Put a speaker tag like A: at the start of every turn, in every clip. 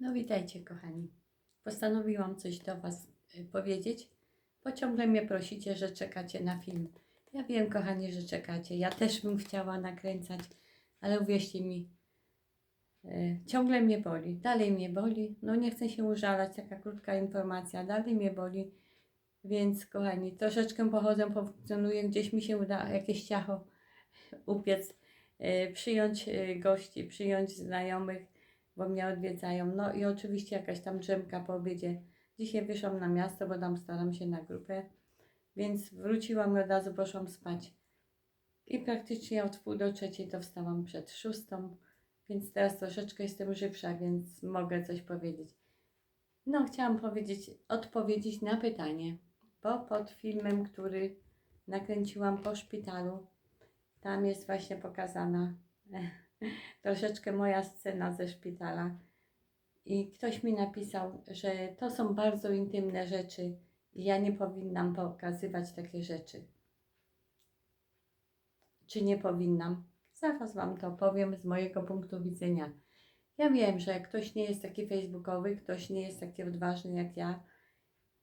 A: No witajcie kochani. Postanowiłam coś do Was y, powiedzieć, bo ciągle mnie prosicie, że czekacie na film. Ja wiem kochani, że czekacie. Ja też bym chciała nakręcać, ale uwierzcie mi, y, ciągle mnie boli. Dalej mnie boli. No nie chcę się użalać, taka krótka informacja. Dalej mnie boli. Więc kochani, troszeczkę pochodzę, pofunkcjonuję, gdzieś mi się uda jakieś ciacho upiec, y, przyjąć y, gości, przyjąć znajomych bo mnie odwiedzają. No i oczywiście jakaś tam drzemka po obiedzie. Dzisiaj wyszłam na miasto, bo tam staram się na grupę, więc wróciłam i od razu poszłam spać. I praktycznie od pół do trzeciej to wstałam przed szóstą, więc teraz troszeczkę jestem żywsza, więc mogę coś powiedzieć. No, chciałam powiedzieć, odpowiedzieć na pytanie, bo pod filmem, który nakręciłam po szpitalu, tam jest właśnie pokazana troszeczkę moja scena ze szpitala. I ktoś mi napisał, że to są bardzo intymne rzeczy i ja nie powinnam pokazywać takie rzeczy. Czy nie powinnam? Zaraz Wam to powiem z mojego punktu widzenia. Ja wiem, że ktoś nie jest taki facebookowy, ktoś nie jest taki odważny jak ja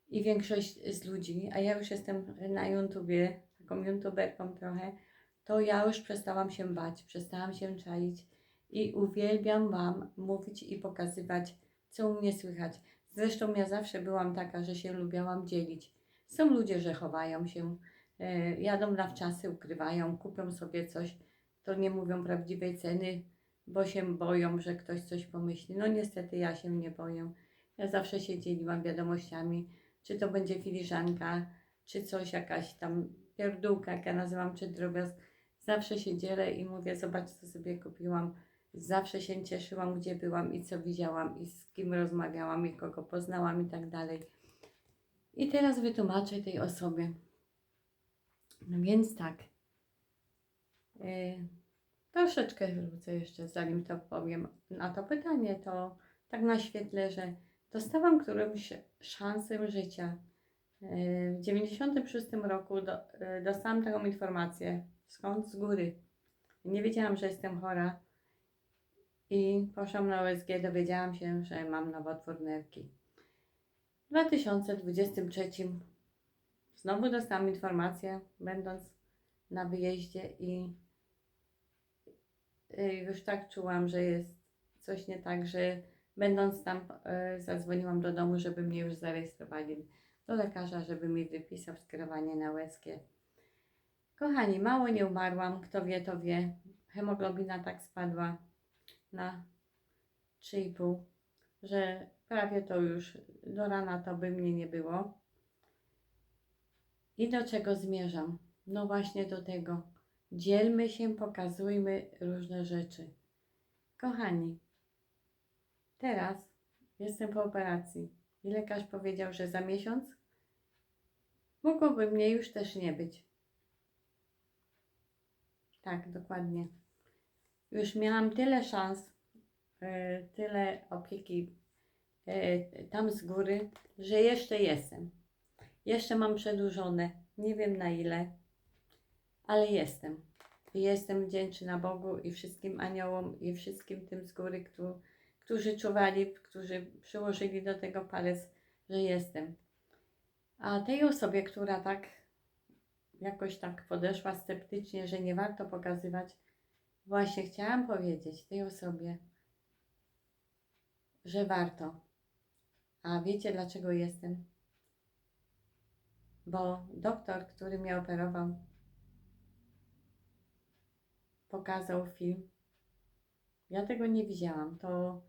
A: i większość z ludzi, a ja już jestem na YouTubie, taką youtuberką trochę, to ja już przestałam się bać, przestałam się czaić i uwielbiam Wam mówić i pokazywać, co u mnie słychać. Zresztą ja zawsze byłam taka, że się lubiałam dzielić. Są ludzie, że chowają się, e, jadą na wczasy, ukrywają, kupią sobie coś, to nie mówią prawdziwej ceny, bo się boją, że ktoś coś pomyśli. No niestety ja się nie boję. Ja zawsze się dzieliłam wiadomościami, czy to będzie filiżanka, czy coś, jakaś tam pierdółka, jak ja nazywam, czy drobiazg. Zawsze się dzielę i mówię, zobacz, co sobie kupiłam. Zawsze się cieszyłam, gdzie byłam i co widziałam, i z kim rozmawiałam, i kogo poznałam, i tak dalej. I teraz wytłumaczę tej osobie. No więc tak. Yy, troszeczkę wrócę jeszcze, zanim to powiem na to pytanie, to tak naświetlę, że dostałam którąś szansę życia. Yy, W 96 roku do, yy, dostałam taką informację, skąd? Z góry. Nie wiedziałam, że jestem chora i poszłam na USG, dowiedziałam się, że mam nowotwór nerki. W 2023 znowu dostałam informację, będąc na wyjeździe i y, już tak czułam, że jest coś nie tak, że będąc tam y, zadzwoniłam do domu, żeby mnie już zarejestrowali do lekarza, żeby mi wypisał skierowanie na USG. Kochani, mało nie umarłam, kto wie, to wie. Hemoglobina tak spadła na 3,5, że prawie to już do rana to by mnie nie było. I do czego zmierzam? No właśnie do tego. Dzielmy się, pokazujmy różne rzeczy. Kochani, teraz jestem po operacji i lekarz powiedział, że za miesiąc mogłoby mnie już też nie być. Tak, dokładnie. Już miałam tyle szans, e, tyle opieki e, tam z góry, że jeszcze jestem. Jeszcze mam przedłużone, nie wiem na ile, ale jestem. Jestem wdzięczna Bogu i wszystkim aniołom i wszystkim tym z góry, którzy, którzy czuwali, którzy przyłożyli do tego palec, że jestem. A tej osobie, która tak jakoś tak podeszła sceptycznie, że nie warto pokazywać, właśnie chciałam powiedzieć tej osobie, że warto. A wiecie dlaczego jestem? Bo doktor, który mnie operował, pokazał film. Ja tego nie widziałam. To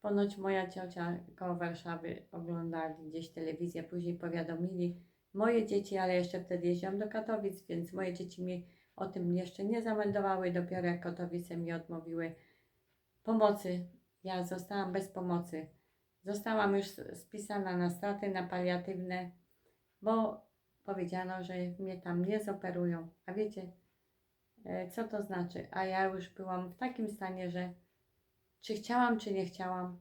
A: ponoć moja ciocia koło Warszawy oglądali gdzieś telewizję, później powiadomili moje dzieci, ale jeszcze wtedy jeździłam do Katowic, więc moje dzieci mi o tym jeszcze nie zameldowały. Dopiero jak Katowice mi odmówiły pomocy, ja zostałam bez pomocy. Zostałam już spisana na straty, na paliatywne, bo powiedziano, że mnie tam nie zoperują. A wiecie, e, co to znaczy? A ja już byłam w takim stanie, że czy chciałam, czy nie chciałam,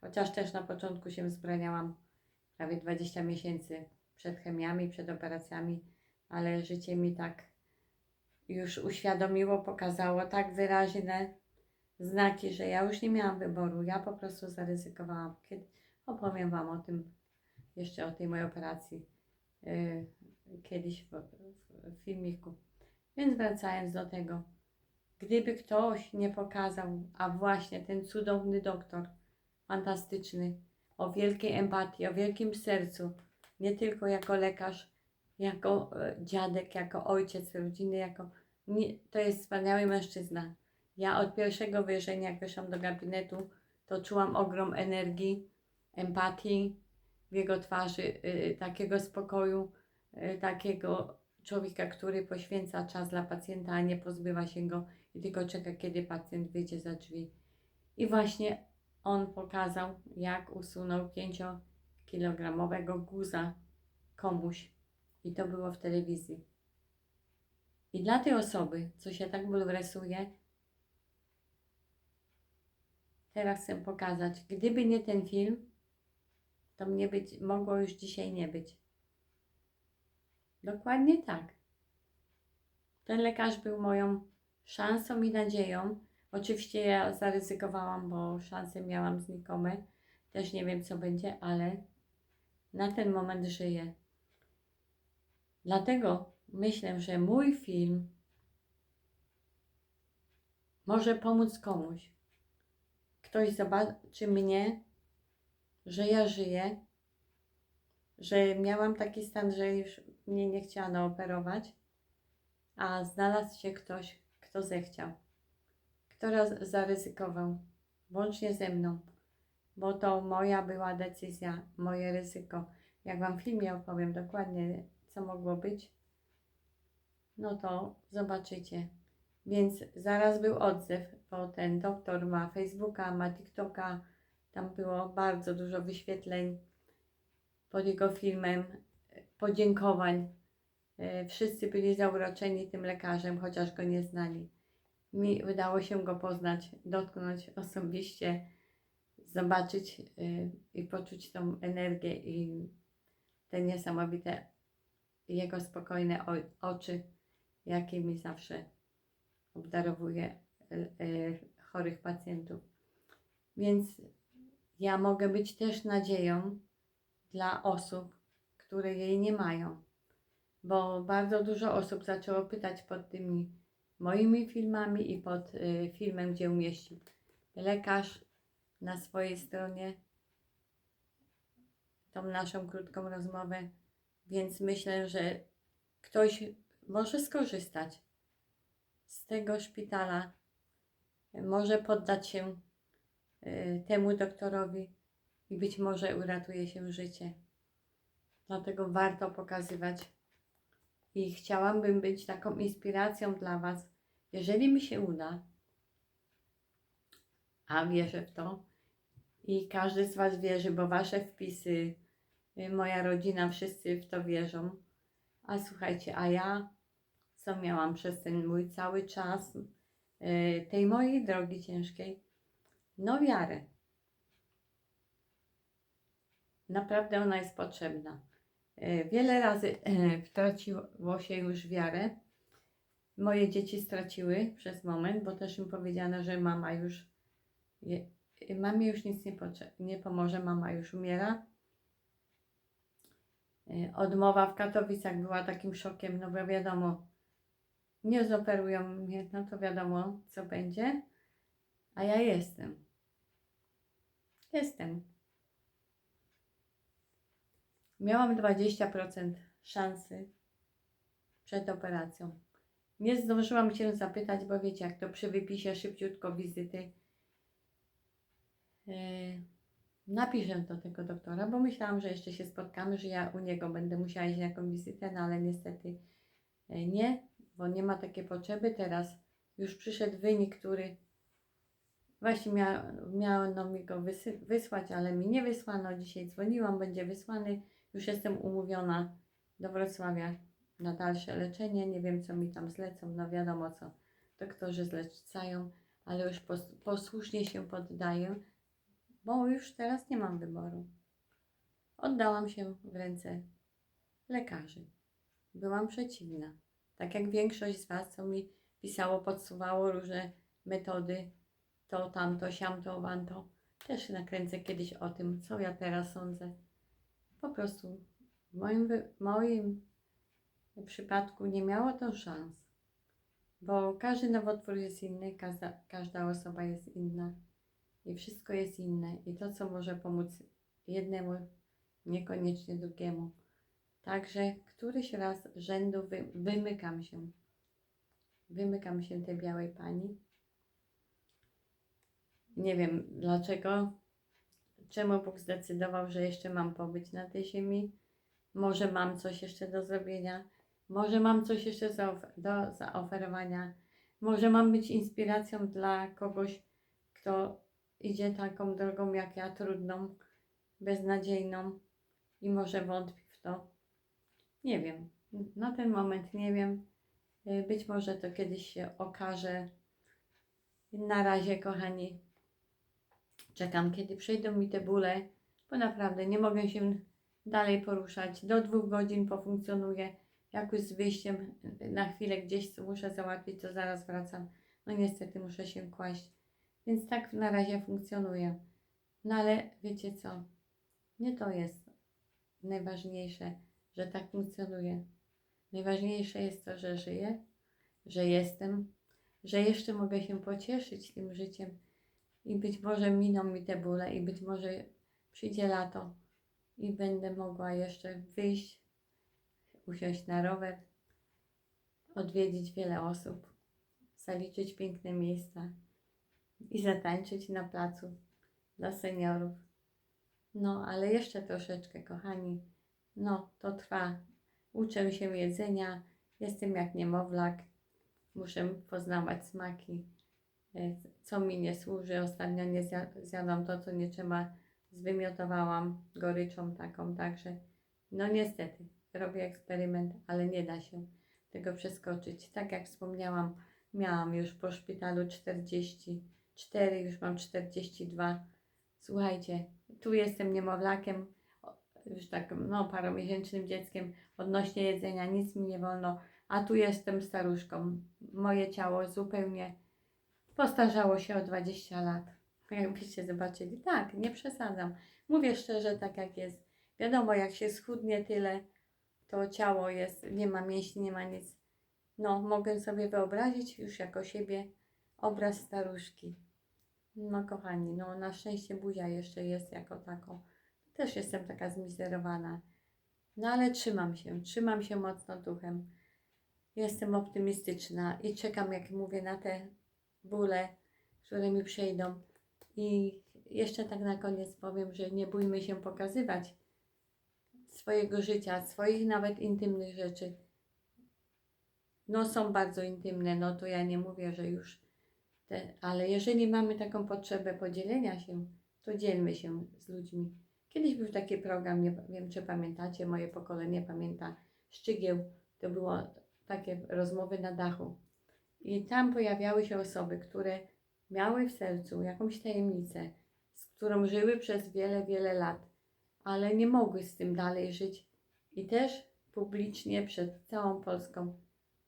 A: chociaż też na początku się wzbraniałam prawie 20 miesięcy przed chemiami, przed operacjami, ale życie mi tak już uświadomiło, pokazało tak wyraźne, znaki, że ja już nie miałam wyboru. Ja po prostu zaryzykowałam. Kiedy, opowiem Wam o tym, jeszcze o tej mojej operacji yy, kiedyś w, w, filmiku. Więc wracając do tego, gdyby ktoś nie pokazał, a właśnie ten cudowny doktor, fantastyczny, o wielkiej empatii, o wielkim sercu, nie tylko jako lekarz, jako e, dziadek, jako ojciec rodziny, jako. Nie, to jest wspaniały mężczyzna. Ja od pierwszego wejrzenia, jak weszłam do gabinetu, to czułam ogrom energii, empatii w jego twarzy, y, takiego spokoju, y, takiego człowieka, który poświęca czas dla pacjenta, a nie pozbywa się go i tylko czeka, kiedy pacjent wyjdzie za drzwi. I właśnie on pokazał, jak usunął 5-kilogramowego guza komuś. I to było w telewizji. I dla tej osoby, co się tak bulwersuje, teraz chcę pokazać, gdyby nie ten film, to mnie być, mogło już dzisiaj nie być. Dokładnie tak. Ten lekarz był moją szansą i nadzieją. Oczywiście ja zaryzykowałam, bo szanse miałam znikome. Też nie wiem, co będzie, ale na ten moment żyję. Dlatego myślę, że mój film może pomóc komuś. Ktoś zobaczy mnie, że ja żyję, że miałam taki stan, że już mnie nie chciano operować, a znalazł się ktoś, kto zechciał, kto zaryzykował, włącznie ze mną, bo to moja była decyzja, moje ryzyko. Jak Wam w filmie opowiem dokładnie, co mogło być, no to zobaczycie. Więc zaraz był odzew, bo ten doktor ma Facebooka, ma TikToka, tam było bardzo dużo wyświetleń pod jego filmem, podziękowań. E, Wszyscy byli zauroczeni tym lekarzem, chociaż go nie znali. Mi udało się go poznać, dotknąć osobiście, zobaczyć y, i poczuć tą energię i te niesamowite jego spokojne oczy, jakie mi zawsze obdarowuje y, y, chorych pacjentów. Więc ja mogę być też nadzieją dla osób, które jej nie mają. Bo bardzo dużo osób zaczęło pytać pod tymi moimi filmami i pod y, filmem, gdzie umieścił lekarz na swojej stronie tą naszą krótką rozmowę. Więc myślę, że ktoś może skorzystać z tego szpitala, może poddać się y, temu doktorowi i być może uratuje się życie. Dlatego warto pokazywać. I chciałabym być taką inspiracją dla Was, jeżeli mi się uda, a wierzę w to, i każdy z Was wierzy, bo Wasze wpisy, moja rodzina, wszyscy w to wierzą. A słuchajcie, a ja, co miałam przez ten mój cały czas, y, tej mojej drogi ciężkiej, no wiarę. Naprawdę ona jest potrzebna. E, Wiele razy wtraciło się już wiarę. Moje dzieci straciły przez moment, bo też im powiedziano, że mama już, mamie już nic nie, nie pomoże, mama już umiera. E, Odmowa w Katowicach była takim szokiem, no bo wiadomo, nie zoperują mnie, no to wiadomo, co będzie. A ja jestem. Jestem. Miałam 20% szansy przed operacją. Nie zdążyłam się zapytać, bo wiecie, jak to przy wypisie szybciutko wizyty. Yy, napiszę do tego doktora, bo myślałam, że jeszcze się spotkamy, że ja u niego będę musiała iść na jaką wizytę, no ale niestety yy, nie, bo nie ma takiej potrzeby. Teraz już przyszedł wynik, który właśnie mia, miano mi go wysłać, ale mi nie wysłano. Dzisiaj dzwoniłam, będzie wysłany. Już jestem umówiona do Wrocławia na dalsze leczenie. Nie wiem, co mi tam zlecą. No wiadomo, co doktorzy zlecają, ale już pos, posłusznie się poddaję, bo już teraz nie mam wyboru. Oddałam się w ręce lekarzy. Byłam przeciwna. Tak jak większość z Was, co mi pisało, podsuwało różne metody, to, tamto, siamto, wanto. Też nakręcę kiedyś o tym, co ja teraz sądzę. Po prostu w moim, moim przypadku nie miało to szans. Bo każdy nowotwór jest inny, każda, każda osoba jest inna i wszystko jest inne. I to, co może pomóc jednemu, niekoniecznie drugiemu. Także któryś raz rzędu wy, wymykam się. Wymykam się tej białej pani. Nie wiem dlaczego, czemu Bóg zdecydował, że jeszcze mam pobyć na tej ziemi. Może mam coś jeszcze do zrobienia. Może mam coś jeszcze do zaoferowania. Może mam być inspiracją dla kogoś, kto idzie taką drogą jak ja, trudną, beznadziejną i może wątpi w to. Nie wiem. Na ten moment nie wiem. Y, Być może to kiedyś się okaże. Na razie, kochani, czekam, kiedy przejdą mi te bóle, bo naprawdę nie mogę się dalej poruszać. Do dwóch godzin pofunkcjonuję. Jak już z wyjściem na chwilę gdzieś muszę załatwić, to zaraz wracam. No niestety muszę się kłaść. Więc tak na razie funkcjonuje. No ale wiecie co? Nie to jest najważniejsze, że tak funkcjonuje. Najważniejsze jest to, że żyję, że jestem, że jeszcze mogę się pocieszyć tym życiem i być może miną mi te bóle i być może przyjdzie lato i będę mogła jeszcze wyjść, usiąść na rower, odwiedzić wiele osób, zaliczyć piękne miejsca i zatańczyć na placu dla seniorów. No, ale jeszcze troszeczkę, kochani. No, to trwa. Uczę się jedzenia, jestem jak niemowlak, muszę poznawać smaki, co mi nie służy. Ostatnio nie zja- zjadłam to, co nie trzeba, zwymiotowałam goryczą taką, także no niestety, robię eksperyment, ale nie da się tego przeskoczyć. Tak jak wspomniałam, miałam już po szpitalu 44, już mam 42. Słuchajcie, tu jestem niemowlakiem, już tak no, paromiesięcznym dzieckiem, odnośnie jedzenia nic mi nie wolno, a tu jestem staruszką. Moje ciało zupełnie postarzało się o 20 lat. Jakbyście zobaczyli. Tak, nie przesadzam. Mówię szczerze, tak jak jest. Wiadomo, jak się schudnie tyle, to ciało jest, nie ma mięśni, nie ma nic. No, mogę sobie wyobrazić już jako siebie obraz staruszki. No kochani, no na szczęście buzia jeszcze jest jako taką. Też jestem taka zmizerowana. No ale trzymam się, trzymam się mocno duchem. Jestem optymistyczna i czekam, jak mówię, na te bóle, które mi przejdą. I jeszcze tak na koniec powiem, że nie bójmy się pokazywać swojego życia, swoich nawet intymnych rzeczy. No są bardzo intymne, no to ja nie mówię, że już ale jeżeli mamy taką potrzebę podzielenia się, to dzielmy się z ludźmi. Kiedyś był taki program, nie wiem czy pamiętacie, moje pokolenie pamięta, Szczygieł, to było takie rozmowy na dachu. I tam pojawiały się osoby, które miały w sercu jakąś tajemnicę, z którą żyły przez wiele, wiele lat, ale nie mogły z tym dalej żyć i też publicznie przed całą Polską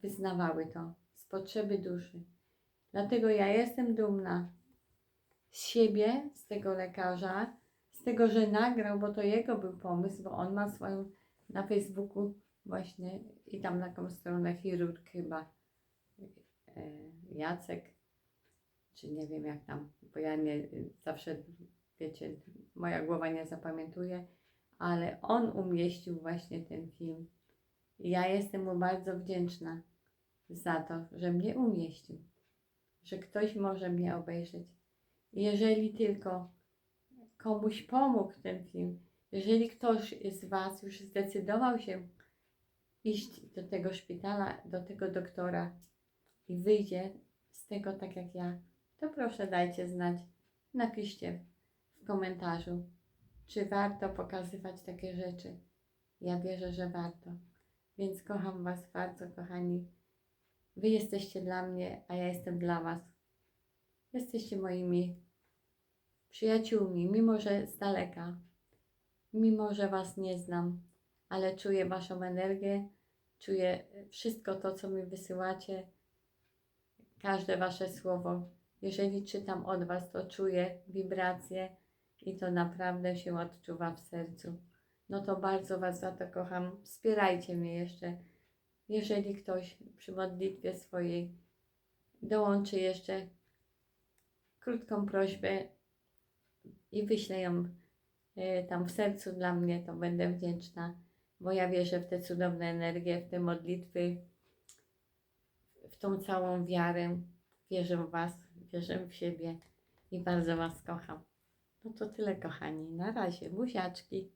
A: wyznawały to z potrzeby duszy. Dlatego ja jestem dumna z siebie, z tego lekarza, z tego, że nagrał, bo to jego był pomysł, bo on ma swoją na Facebooku właśnie i tam taką stronę chirurg chyba e, Jacek, czy nie wiem jak tam, bo ja nie zawsze, wiecie, moja głowa nie zapamiętuje, ale on umieścił właśnie ten film. I ja jestem mu bardzo wdzięczna za to, że mnie umieścił, że ktoś może mnie obejrzeć. Jeżeli tylko komuś pomógł ten film, jeżeli ktoś z Was już zdecydował się iść do tego szpitala, do tego doktora i wyjdzie z tego tak jak ja, to proszę dajcie znać, napiszcie w komentarzu, czy warto pokazywać takie rzeczy. Ja wierzę, że warto. Więc kocham Was bardzo, kochani. Wy jesteście dla mnie, a ja jestem dla Was. Jesteście moimi przyjaciółmi, mimo że z daleka, mimo że Was nie znam, ale czuję Waszą energię, czuję wszystko to, co mi wysyłacie, każde Wasze słowo Jeżeli czytam od Was, to czuję wibracje i to naprawdę się odczuwa w sercu. No to bardzo Was za to kocham. Wspierajcie mnie jeszcze. Jeżeli ktoś przy modlitwie swojej dołączy jeszcze krótką prośbę i wyślę ją e, tam w sercu dla mnie, to będę wdzięczna, bo ja wierzę w te cudowne energie, w te modlitwy, w tą całą wiarę. Wierzę w Was, wierzę w siebie i bardzo Was kocham. No to tyle, kochani. Na razie. Buziaczki.